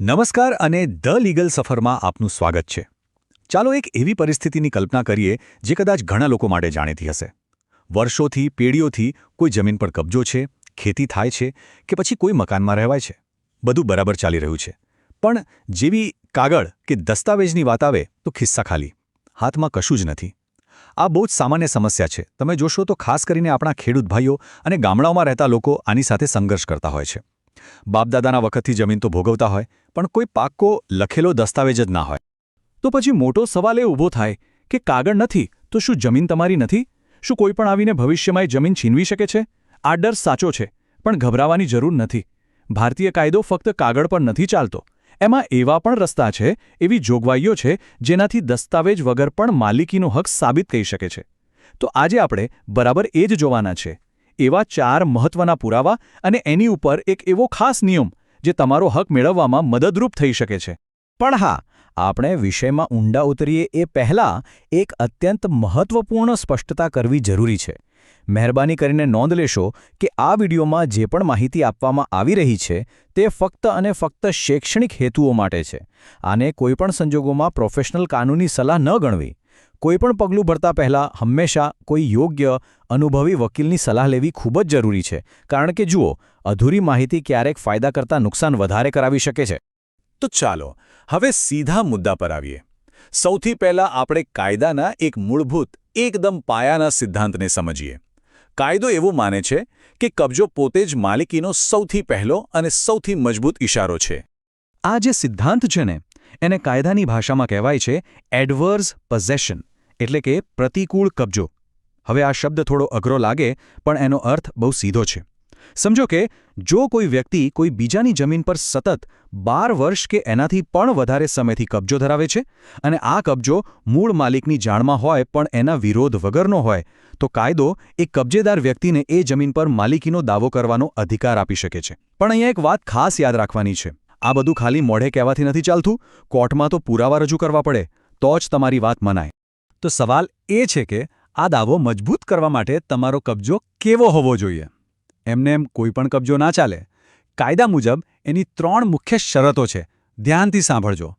નમસ્કાર અને the legal સફરમાં આપનું સ્વાગત છે. ચાલો એક એવી પરિસ્થિતિની કલ્પના કરીએ જે કદાચ ઘણા લોકો માટે જાણીતી હશે. વર્ષોથી, પેઢીઓથી કોઈ જમીન પર કબજો છે, ખેતી થાય છે કે પછી કોઈ મકાનમાં રહેવાય છે. બધું બરાબર ચાલી રહ્યું છે. પણ જેવી કાગળ કે દસ્તાવેજની વાત આવે તો ખિસ્સા ખાલી. હાથમાં કશું જ નથી. આ બહુ જ સામાન્ય સમસ્યા છે. તમે જોશો તો ખાસ કરીને આપણા ખેડૂત ભાઈઓ અને ગામડાઓમાં રહેતા લોકો આની સાથે સંઘર્ષ કરતા હોય છે. બાપદાદાના વખતથી જમીન તો ભોગવતા હોય, પણ કોઈ પાક્કો લખેલો દસ્તાવેજ જ ના હોય. તો પછી મોટો સવાલ એ ઊભો થાય કે કાગળ નથી, તો શું જમીન તમારી નથી? શું કોઈ પણ આવીને ભવિષ્યમાં જમીન છીનવી શકે છે? આ ડર સાચો છે, પણ ગભરાવાની જરૂર નથી. ભારતીય કાયદો ફક્ત કાગળ પર નથી ચાલતો. એમાં એવા પણ રસ્તા છે, એવી જોગવાઈઓ છે, જેનાથી દસ્તાવેજ વગર પણ માલિકીનો હક સાબિત થઈ શકે છે. તો આજે આપણે બરાબર એ જ જોવાના છે. એવા ચાર મહત્વના પુરાવા અને એની ઉપર એક એવો ખાસ નિયમ જે તમારો હક મેળવવામાં મદદરૂપ થઈ શકે છે. પણ હા, આપણે વિષયમાં ઊંડા ઉતરીએ એ પહેલાં એક અત્યંત મહત્વપૂર્ણ સ્પષ્ટતા કરવી જરૂરી છે. મહેરબાની કરીને નોંધ લેશો કે આ વિડીયોમાં જે પણ માહિતી આપવામાં આવી રહી છે તે ફક્ત અને ફક્ત શૈક્ષણિક હેતુઓ માટે છે. આને કોઈપણ સંજોગોમાં પ્રોફેશનલ કાનૂની સલાહ ન ગણવી. કોઈપણ પગલું ભરતા પહેલાં હંમેશા કોઈ યોગ્ય, અનુભવી વકીલની સલાહ લેવી ખૂબ જ જરૂરી છે. કારણ કે જુઓ, અધૂરી માહિતી ક્યારેક ફાયદા કરતાં નુકસાન વધારે કરાવી શકે છે. તો ચાલો, હવે સીધા મુદ્દા પર આવીએ. સૌથી પહેલા આપણે કાયદાના એક મૂળભૂત, એકદમ પાયાના સિદ્ધાંતને સમજીએ. કાયદો એવું માને છે કે કબજો પોતે જ માલિકીનો સૌથી પહેલો અને સૌથી મજબૂત ઇશારો છે. આ જે સિદ્ધાંત છે ને એને કાયદાની ભાષામાં કહેવાય છે એડવર્સ પઝેશન એટલે કે પ્રતિકૂળ કબજો. હવે આ શબ્દ થોડો અઘરો લાગે, પણ એનો અર્થ બહુ સીધો છે. સમજો કે, જો કોઈ વ્યક્તિ કોઈ બીજાની જમીન પર સતત બાર વર્ષ કે એનાથી પણ વધારે સમયથી કબજો ધરાવે છે અને આ કબજો મૂળ માલિકની જાણમાં હોય પણ એના વિરોધ વગરનો હોય, તો કાયદો એ કબજેદાર વ્યક્તિને એ જમીન પર માલિકીનો દાવો કરવાનો અધિકાર આપી શકે છે. પણ અહીંયા એક વાત ખાસ યાદ રાખવાની છે. આ બધું ખાલી મોઢે કહેવાથી નથી ચાલતું. કોર્ટમાં તો પુરાવા રજૂ કરવા પડે. તો જ તમારી વાત મનાય. તો સવાલ એ છે કે, આ દાવો મજબૂત કરવા માટે તમારો કબજો કેવો હોવો જોઈએ? એમને એમ કોઈ પણ કબજો ના ચાલે. કાયદા મુજબ એની ત્રણ મુખ્ય શરતો છે. ધ્યાનથી સાંભળજો.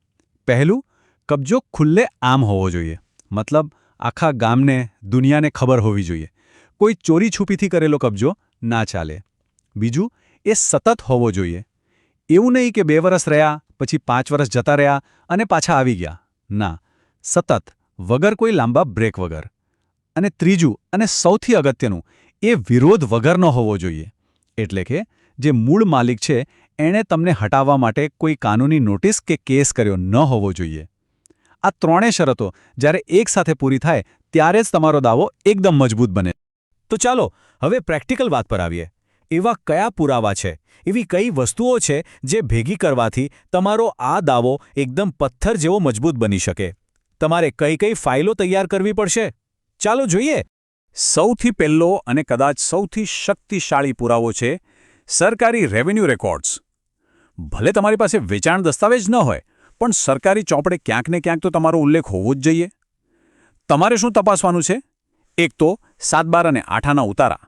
પહેલું, કબજો ખુલ્લે આમ હોવો જોઈએ. મતલબ, આખા ગામને, દુનિયાને ખબર હોવી જોઈએ. કોઈ ચોરી છુપીથી કરેલો કબજો ના ચાલે. બીજું, એ સતત હોવો જોઈએ. એવું નહીં કે બે વરસ રહ્યા, પછી પાંચ વર્ષ જતા રહ્યા અને પાછા આવી ગયા. ના, સતત, વગર કોઈ લાંબા બ્રેક વગર. અને ત્રીજું અને સૌથી અગત્યનું, એ વિરોધ વગરનો હોવો જોઈએ. એટલે કે, જે મૂળ માલિક છે, એણે તમને હટાવવા માટે કોઈ કાનૂની નોટિસ કે કેસ કર્યો ન હોવો જોઈએ. આ ત્રણેય શરતો જ્યારે એકસાથે પૂરી થાય, ત્યારે જ તમારો દાવો એકદમ મજબૂત બને. તો ચાલો, હવે પ્રેક્ટિકલ વાત પર આવીએ. એવા કયા પુરાવા છે? એવી કઈ વસ્તુઓ છે જે ભેગી કરવાથી તમારો આ દાવો એકદમ પથ્થર જેવો મજબૂત બની શકે? તમારે કઈ કઈ ફાઇલો તૈયાર કરવી પડશે? ચાલો જોઈએ. સૌથી પહેલો અને કદાચ સૌથી શક્તિશાળી પુરાવો છે સરકારી રેવન્યુ રેકોર્ડ્સ. ભલે તમારી પાસે વેચાણ દસ્તાવેજ ન હોય, પણ સરકારી ચોપડે ક્યાંક ને ક્યાંક તો તમારો ઉલ્લેખ હોવો જ જોઈએ. તમારે શું તપાસવાનું છે? એક તો સાત બાર અને આઠાના ઉતારા.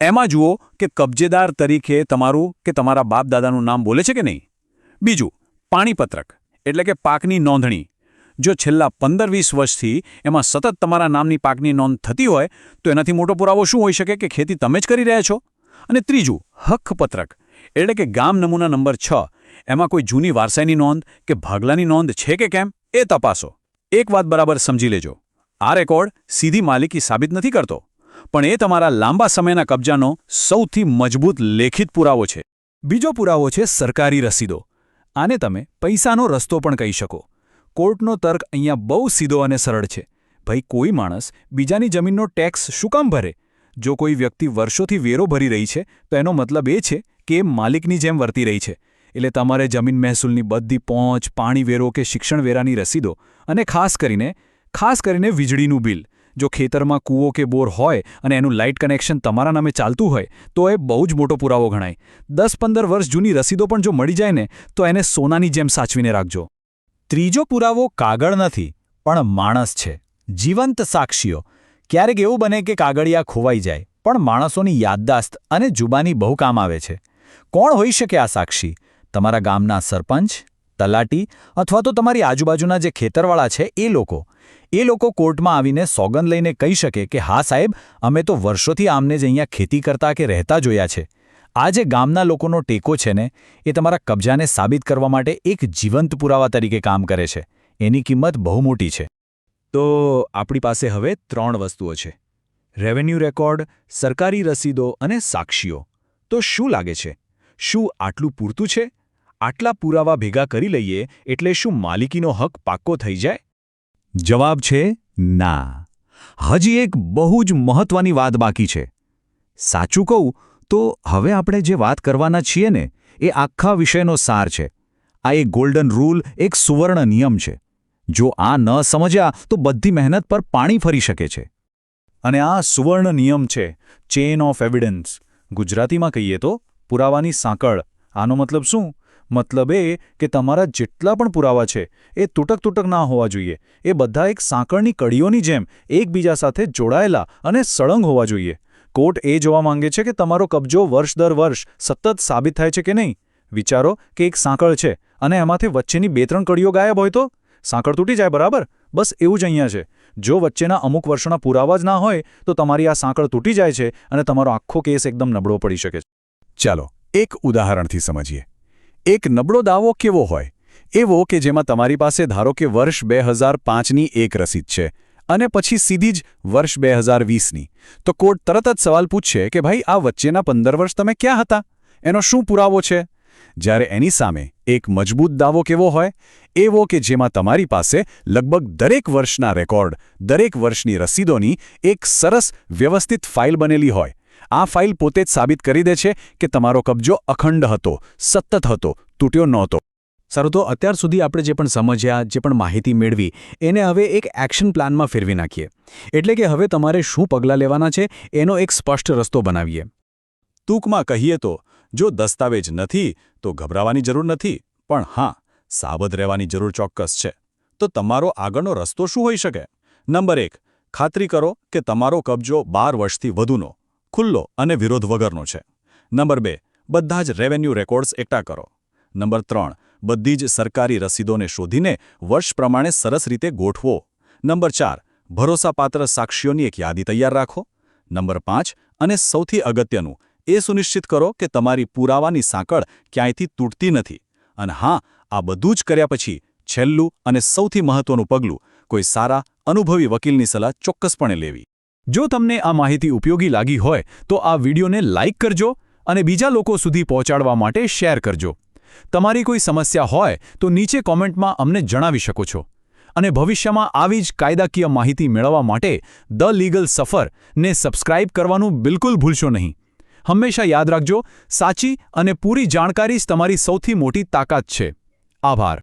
એમાં જુઓ કે કબજેદાર તરીકે તમારું કે તમારા બાપદાદાનું નામ બોલે છે કે નહીં? બીજું, પાણીપત્રક, એટલે કે પાકની નોંધણી. જો છેલ્લા પંદર વીસ વર્ષથી એમાં સતત તમારા નામની પાકની નોંધ થતી હોય, તો એનાથી મોટો પુરાવો શું હોઈ શકે કે ખેતી તમે જ કરી રહ્યા છો? અને ત્રીજું, હક્કપત્રક, એટલે કે ગામ નમૂના નંબર છ. એમાં કોઈ જૂની વારસાઈની નોંધ કે ભાગલાની નોંધ છે કે કેમ? એ તપાસો. એક વાત બરાબર સમજી લેજો. આ રેકોર્ડ સીધી માલિકી સાબિત નથી કરતો. પણ એ તમારા લાંબા સમયના કબજાનો સૌથી મજબૂત લેખિત પુરાવો છે. બીજો પુરાવો છે સરકારી રસીદો. આને તમે પૈસાનો રસ્તો પણ કહી શકો. કોર્ટનો તર્ક અહીંયા બહુ સીધો અને સરળ છે. ભાઈ કોઈ માણસ બીજાની જમીનનો ટેક્સ શું કામ ભરે? જો કોઈ વ્યક્તિ વર્ષોથી વેરો ભરી રહી છે, તો એનો મતલબ એ છે કે માલિકની જેમ વર્તી રહી છે. એટલે તમારે જમીન મહેસૂલની બધી પહોંચ, પાણી વેરો કે શિક્ષણ વેરાની રસીદો અને ખાસ કરીને ખાસ કરીને વીજળીનું બિલ. જો ખેતરમાં કૂવો કે બોર હોય અને એનું લાઇટ કનેક્શન તમારા નામે ચાલતું હોય, તો એ બહુ જ મોટો પુરાવો ગણાય. દસ પંદર વર્ષ જૂની રસીદો પણ જો મળી જાય ને, તો એને સોનાની જેમ સાચવીને રાખજો. ત્રીજો પુરાવો કાગળ નથી, પણ માણસ છે. જીવંત સાક્ષીઓ. ક્યારેક એવું બને કે કાગળિયા ખોવાઈ જાય, પણ માણસોની યાદદાસ્ત અને જુબાની બહુ કામ આવે છે. કોણ હોઈ શકે આ સાક્ષી? તમારા ગામના સરપંચ? તલાટી અથવા તો તમારી આજુબાજુના જે ખેતરવાળા છે, એ લોકો. એ લોકો કોર્ટમાં આવીને સોગંદ લઈને કહી શકે કે, હા સાહેબ, અમે તો વર્ષોથી આમને જ અહીંયા ખેતી કરતા કે રહેતા જોયા છે. આ જે ગામના લોકોનો ટેકો છે ને, એ તમારા કબજાને સાબિત કરવા માટે એક જીવંત પુરાવા તરીકે કામ કરે છે. એની કિંમત બહુ મોટી છે. તો આપણી પાસે હવે ત્રણ વસ્તુઓ છે. રેવન્યુ રેકોર્ડ, સરકારી રસીદો અને સાક્ષીઓ. તો શું લાગે છે? શું આટલું પૂરતું છે? આટલા પુરાવા ભેગા કરી લઈએ એટલે શું માલિકીનો હક પાક્કો થઈ જાય? જવાબ છે, ના. હજી એક બહુ જ મહત્વની વાત બાકી છે. સાચું કહું તો હવે આપણે જે વાત કરવાના છીએ ને, એ આખા વિષયનો સાર છે. આ એક ગોલ્ડન રૂલ એક સુવર્ણ નિયમ છે. જો આ ન સમજ્યા તો બધી મહેનત પર પાણી ફરી શકે છે. અને આ સુવર્ણ નિયમ છે ચેન ઓફ એવિડન્સ ગુજરાતીમાં કહીએ તો પુરાવાની સાંકળ. આનો મતલબ શું? મતલબ એ કે તમારા જેટલા પણ પુરાવા છે, એ તૂટક તૂટક ના હોવા જોઈએ. એ બધા એક સાંકળની કડીઓની જેમ એકબીજા સાથે જોડાયેલા અને સળંગ હોવા જોઈએ. કોર્ટ એ જોવા માંગે છે કે તમારો કબજો વર્ષ દર વર્ષ સતત સાબિત થાય છે કે નહીં? વિચારો કે એક સાંકળ છે અને એમાંથી વચ્ચેની બે ત્રણ કડીઓ ગાયબ હોય તો? સાંકળ તૂટી જાય, બરાબર? બસ એવું જ અહીંયા છે. જો વચ્ચેના અમુક વર્ષોના પુરાવા જ ના હોય, તો તમારી આ સાંકળ તૂટી જાય છે અને તમારો આખો કેસ એકદમ નબળો પડી શકે છે. ચાલો, એક ઉદાહરણથી સમજીએ. એક નબળો દાવો કેવો હોય? એવો કે જેમાં તમારી પાસે ધારો કે વર્ષ બે હજાર પાંચની એક રસીદ છે અને પછી સીધી જ વર્ષ બે હજાર વીસની. તો કોર્ટ તરત જ સવાલ પૂછશે કે ભાઈ, આ વચ્ચેના પંદર વર્ષ તમે ક્યાં હતા? એનો શું પુરાવો છે? જ્યારે એની સામે એક મજબૂત દાવો કેવો હોય? એવો કે જેમાં તમારી પાસે લગભગ દરેક વર્ષના રેકોર્ડ, દરેક વર્ષની રસીદોની એક સરસ વ્યવસ્થિત ફાઇલ બનેલી હોય. આ ફાઇલ પોતે જ સાબિત કરી દે છે કે તમારો કબજો અખંડ હતો, સતત હતો, તૂટ્યો નહોતો. સારું, તો અત્યાર સુધી આપણે જે પણ સમજ્યા, જે પણ માહિતી મેળવી, એને હવે એક એક્શન પ્લાનમાં ફેરવી નાખીએ. એટલે કે હવે તમારે શું પગલાં લેવાના છે, એનો એક સ્પષ્ટ રસ્તો બનાવીએ. ટૂંકમાં કહીએ તો, જો દસ્તાવેજ નથી, તો ગભરાવાની જરૂર નથી, પણ હા, સાવધ રહેવાની જરૂર ચોક્કસ છે. તો તમારો આગળનો રસ્તો શું હોઈ શકે? નંબર એક, ખાતરી કરો કે તમારો કબજો બાર વર્ષથી વધુનો. ખુલ્લો અને વિરોધ વગરનો છે. નંબર બે, બધા જ રેવન્યુ રેકોર્ડ્સ એકઠા કરો. નંબર ત્રણ, બધી જ સરકારી રસીદોને શોધીને વર્ષ પ્રમાણે સરસ રીતે ગોઠવો. નંબર ચાર, ભરોસાપાત્ર સાક્ષીઓની એક યાદી તૈયાર રાખો. નંબર પાંચ, અને સૌથી અગત્યનું, એ સુનિશ્ચિત કરો કે તમારી પુરાવાની સાંકળ ક્યાંયથી તૂટતી નથી. અને હા, આ બધું જ કર્યા પછી છેલ્લું અને સૌથી મહત્વનું પગલું, કોઈ સારા અનુભવી વકીલની સલાહ ચોક્કસપણે લેવી. જો તમને આ માહિતી ઉપયોગી લાગી હોય, તો આ વિડીયોને લાઇક કરજો અને બીજા લોકો સુધી પહોંચાડવા માટે શેર કરજો. તમારી કોઈ સમસ્યા હોય, તો નીચે કોમેન્ટમાં અમને જણાવી શકો છો. અને ભવિષ્યમાં આવી જ કાયદાકીય માહિતી મેળવવા માટે ધ લીગલ સફરને સબસ્ક્રાઇબ કરવાનું બિલકુલ ભૂલશો નહીં. હંમેશા યાદ રાખજો, સાચી અને પૂરી જાણકારી જ તમારી સૌથી મોટી તાકાત છે. આભાર.